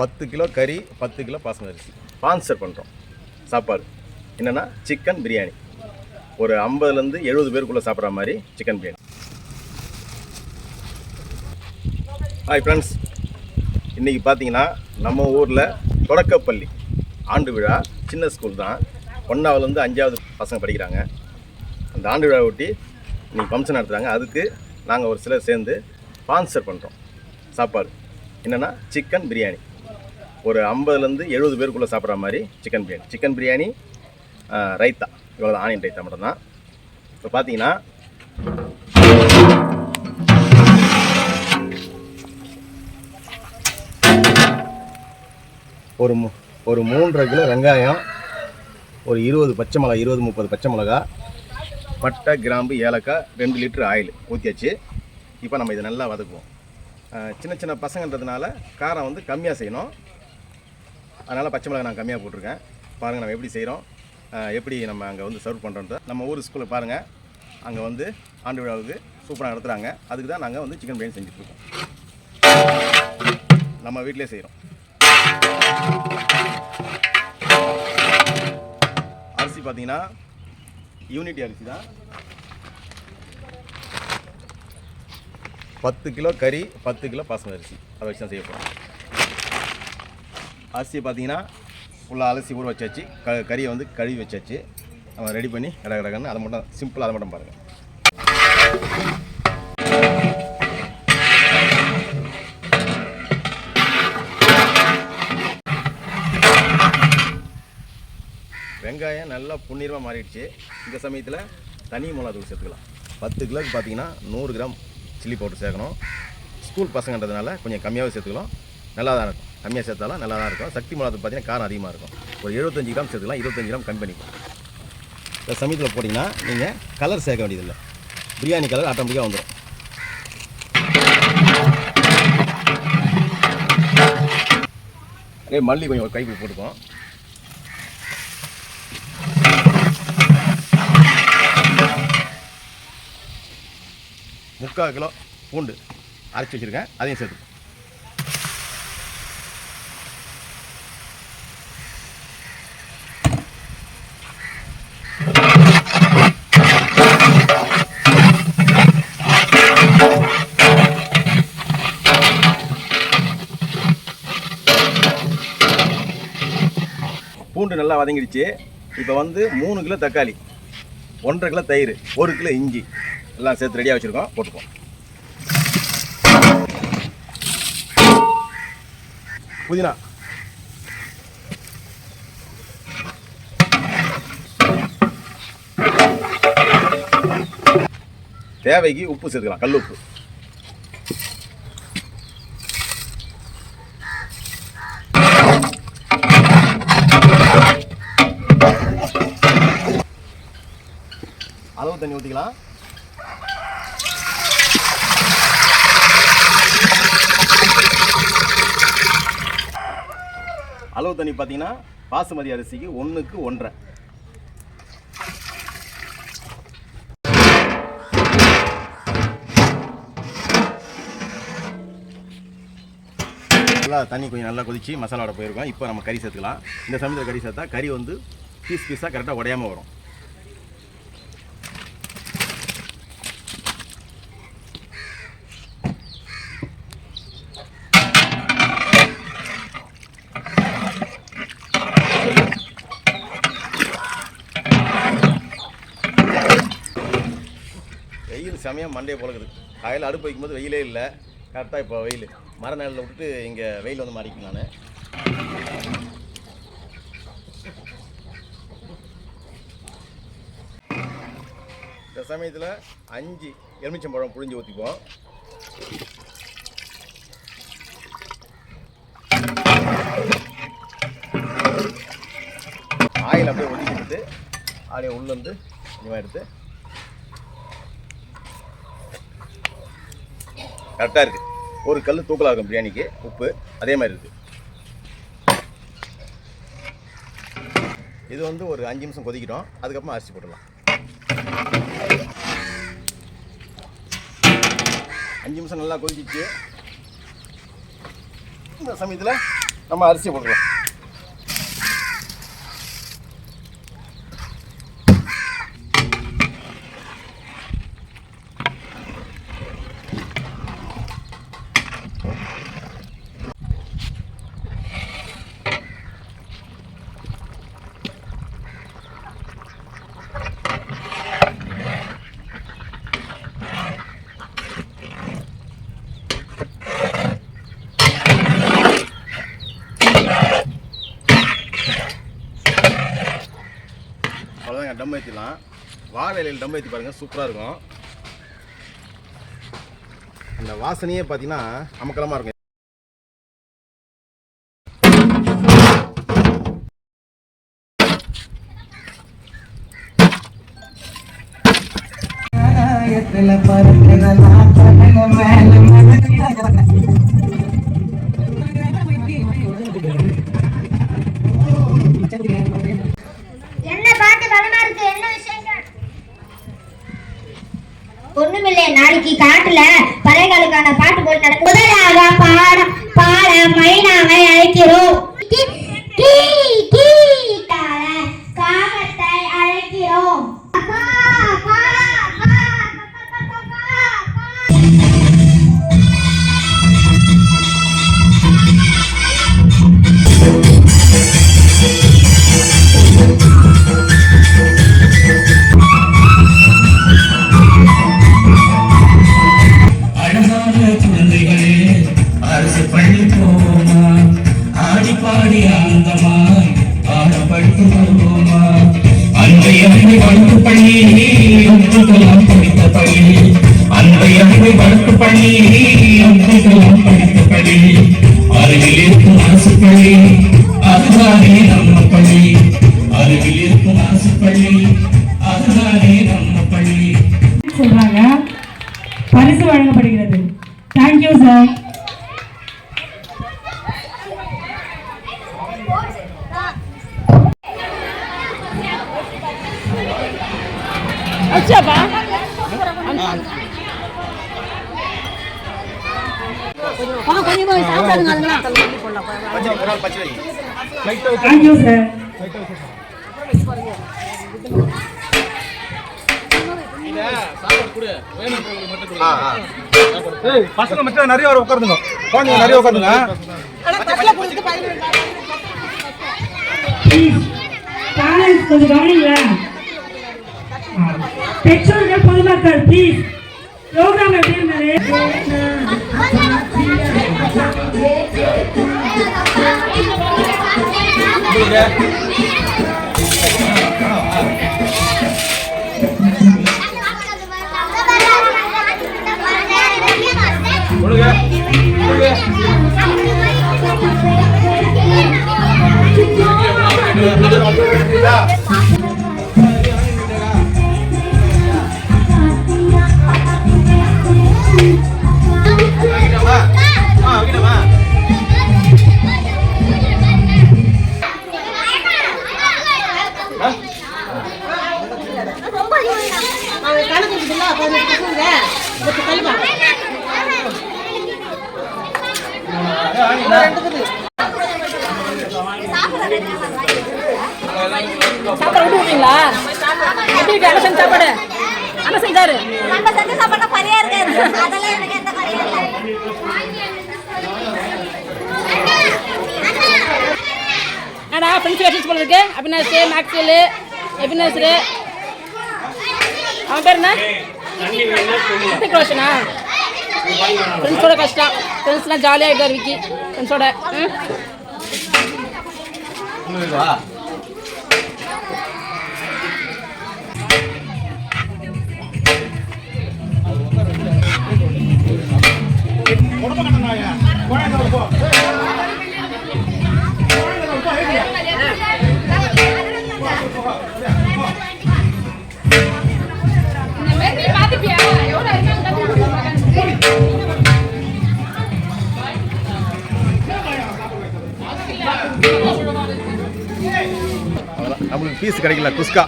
பத்து கிலோ கறி பத்து கிலோ பாசன அரிசி. ஸ்பான்சர் பண்ணுறோம் சாப்பாடு. என்னென்னா சிக்கன் பிரியாணி ஒரு ஐம்பதுலேருந்து எழுபது பேருக்குள்ளே சாப்பிட்ற மாதிரி சிக்கன் பிரியாணி ஹாய் ஃப்ரெண்ட்ஸ் இன்றைக்கி பார்த்தீங்கன்னா நம்ம ஊரில் தொடக்கப்பள்ளி ஆண்டு விழா சின்ன ஸ்கூல் தான். ஒன்றாவதுலேருந்து அஞ்சாவது பசங்க படிக்கிறாங்க. அந்த ஆண்டு விழா ஒட்டி இன்றைக்கி ஃபங்க்ஷன் நடத்துகிறாங்க அதுக்கு நாங்கள் ஒரு சிலர் சேர்ந்து ஸ்பான்சர் பண்ணுறோம் சாப்பாடு. என்னென்னா சிக்கன் பிரியாணி ஒரு ஐம்பதுலேருந்து எழுபது பேருக்குள்ளே சாப்பிட்ற மாதிரி சிக்கன் பிரியாணி சிக்கன் பிரியாணி ரைத்தா இவ்வளோ தான் ஆனியன் ரைத்தா மட்டும்தான். இப்போ பார்த்தீங்கன்னா ஒரு மு ஒரு மூன்றரை கிலோ வெங்காயம் ஒரு இருபது பச்சை மிளகா இருபது முப்பது பச்சை மிளகா பட்டை கிராம்பு ஏலக்காய் ரெண்டு லிட்டர் ஆயில் ஊற்றியாச்சு இப்போ நம்ம இதை நல்லா வதக்குவோம். சின்ன சின்ன பசங்கன்றதுனால காரம் வந்து கம்மியாக செய்யணும். அதனால் பச்சை மிளகா நான் கம்மியாக போட்டிருக்கேன். பாருங்கள் நம்ம எப்படி செய்கிறோம் எப்படி நம்ம அங்கே வந்து சர்வ் பண்ணுறோன்றத நம்ம ஊர் ஸ்கூலில் பாருங்கள் அங்கே வந்து ஆண்டு விழாவுக்கு சூப்பராக நடத்துகிறாங்க அதுக்கு தான் நாங்கள் வந்து சிக்கன் பிரியாணி செஞ்சுட்ருக்கோம் நம்ம வீட்டிலே செய்கிறோம் அரிசி பார்த்தீங்கன்னா யூனிட்டி அரிசி தான். பத்து கிலோ கறி பத்து கிலோ பாசன அரிசி. அதை வச்சு தான் செய்ய போகிறோம் அரிசியை பார்த்தீங்கன்னா ஃபுல்லாக அலசி ஊற வச்சாச்சு. க கறியை வந்து கழுவி வச்சாச்சு. நம்ம ரெடி பண்ணி கடை கடகன்னு அதை மட்டும் சிம்பிளாக அதை மட்டும் பாருங்கள் வெங்காயம் நல்லா புண்ணீரமாக மாறிடுச்சு. இந்த சமயத்தில் தனி மிளகா தூள் சேர்த்துக்கலாம். பத்து கிலோக்கு பார்த்தீங்கன்னா நூறு கிராம் சில்லி பவுடர் சேர்க்கணும். ஸ்கூல் பசங்கன்றதுனால கொஞ்சம் கம்மியாகவே சேர்த்துக்கலாம். நல்லா தான் இருக்கும். கம்மியாக சேர்த்தாலும் நல்லா தான் இருக்கும். சக்தி மிளகா பார்த்தீங்கன்னா காரம் அதிகமாக இருக்கும். ஒரு எழுபத்தஞ்சு கிராம் சேர்த்துக்கலாம் இருபத்தஞ்சு கிராம் கம்மி பண்ணிக்கலாம். இந்த சமயத்தில் போட்டிங்கன்னா நீங்கள் கலர் சேர்க்க வேண்டியதில்லை. பிரியாணி கலர் ஆட்டோமேட்டிக்காக வந்துடும் அதே மல்லி கொஞ்சம் ஒரு கைப்பிடி போட்டுக்கோம் முக்கால் கிலோ பூண்டு அரைச்சி வச்சுருக்கேன். அதையும் சேர்த்துக்கோம் பூண்டு நல்லா வதங்கிடுச்சு. இப்போ வந்து மூணு கிலோ தக்காளி ஒன்றரை கிலோ தயிர் ஒரு கிலோ இஞ்சி எல்லாம் சேர்த்து ரெடியாக வச்சுருக்கோம். போட்டுப்போம் புதினா. தேவைக்கு உப்பு சேர்த்துக்கலாம். கல் உப்பு அளவு தண்ணி ஊற்றிக்கலாம் அளவு தண்ணி பார்த்தீங்கன்னா பாசுமதி அரிசிக்கு ஒன்றுக்கு ஒன்றரை. நல்லா தண்ணி கொஞ்சம் நல்லா கொதிச்சு மசாலாவோட போயிருக்கோம். இப்போ நம்ம கறி சேர்த்துக்கலாம். இந்த சமயத்தில் கறி சேர்த்தா கறி வந்து பீஸ் பீஸாக கரெக்டாக உடையாம வரும். செமையாக மண்டையை பொழக்குது. காலையில் அடுப்பு வைக்கும்போது வெயிலே இல்லை. கரெக்டாக இப்போ வெயில். மர நேரத்தில் விட்டுட்டு இங்கே வெயில் வந்து மாறிக்கும் நான். இந்த சமயத்தில் அஞ்சு எலுமிச்சம்பழம் புழிஞ்சு ஊற்றிப்போம் ஆயில் அப்படியே ஒதுக்கிட்டு அப்படியே உள்ளேருந்து கொஞ்சமாக எடுத்து கரெக்டாக இருக்குது ஒரு கல் தூக்கலாக இருக்கும் பிரியாணிக்கு. உப்பு அதே மாதிரி இருக்குது இது வந்து ஒரு அஞ்சு நிமிஷம் கொதிக்கிட்டோம். அதுக்கப்புறம் அரிசி போட்டுடலாம். அஞ்சு நிமிஷம் நல்லா கொதிச்சிச்சு. இந்த சமயத்தில் நம்ம அரிசி போட்டுடலாம் அவ்வளோதாங்க டம் ஏற்றிடலாம் வாழை இலையில் டம் ஏற்றி பாருங்கள் சூப்பராக இருக்கும். அந்த வாசனையே பார்த்தீங்கன்னா அமக்கலமாக இருக்கும். ஆகாயத்துல மேல மனதில என்ன பாட்டு பலமா இருக்கு என்ன விஷயங்கள் ஒண்ணுமில்லை. நாளைக்கு காட்டுல அன்பை அன்பை வளர்த்து பள்ளி ஒன்றுக்கெல்லாம் படித்த பள்ளி அன்பை அன்பை வளர்த்து பள்ளி ஒன்றுக்கெல்லாம் படித்த பள்ளி அருகில் இருக்கும் அரசு பள்ளி அதுதானே நம்ம பள்ளி அருகில் சார் ஏய் பசங்க மட்டும் நிறைய வர உட்காருங்க குழந்தைங்க நிறைய உட்காருங்க கொஞ்சம் கவனிங்களேன். பெற்றோர்கள் பொதுமக்கள் ப்ளீஸ் ப்ரோக்ராம் எப்படி இருந்தாரு ஆ அதெல்லாம் எனக்கு எந்த குறையும் இல்லை. என்னடா ஃப்ரெண்ட்ஸ் வேஷன்ஸ் போல இருக்கு. அபினாஷ் மேக்ஸில் எபினாசரு அவன் பேர் என்ன? ரித்திக் ரோஷனா ஃப்ரெண்ட்ஸோட கஷ்டம். ஃப்ரெண்ட்ஸ்லாம் ஜாலியாக இருக்கார் விக்கி. ஃப்ரெண்ட்ஸோட ம்? நம்மளுக்கு பீஸ் கிடைக்கல குஸ்கா.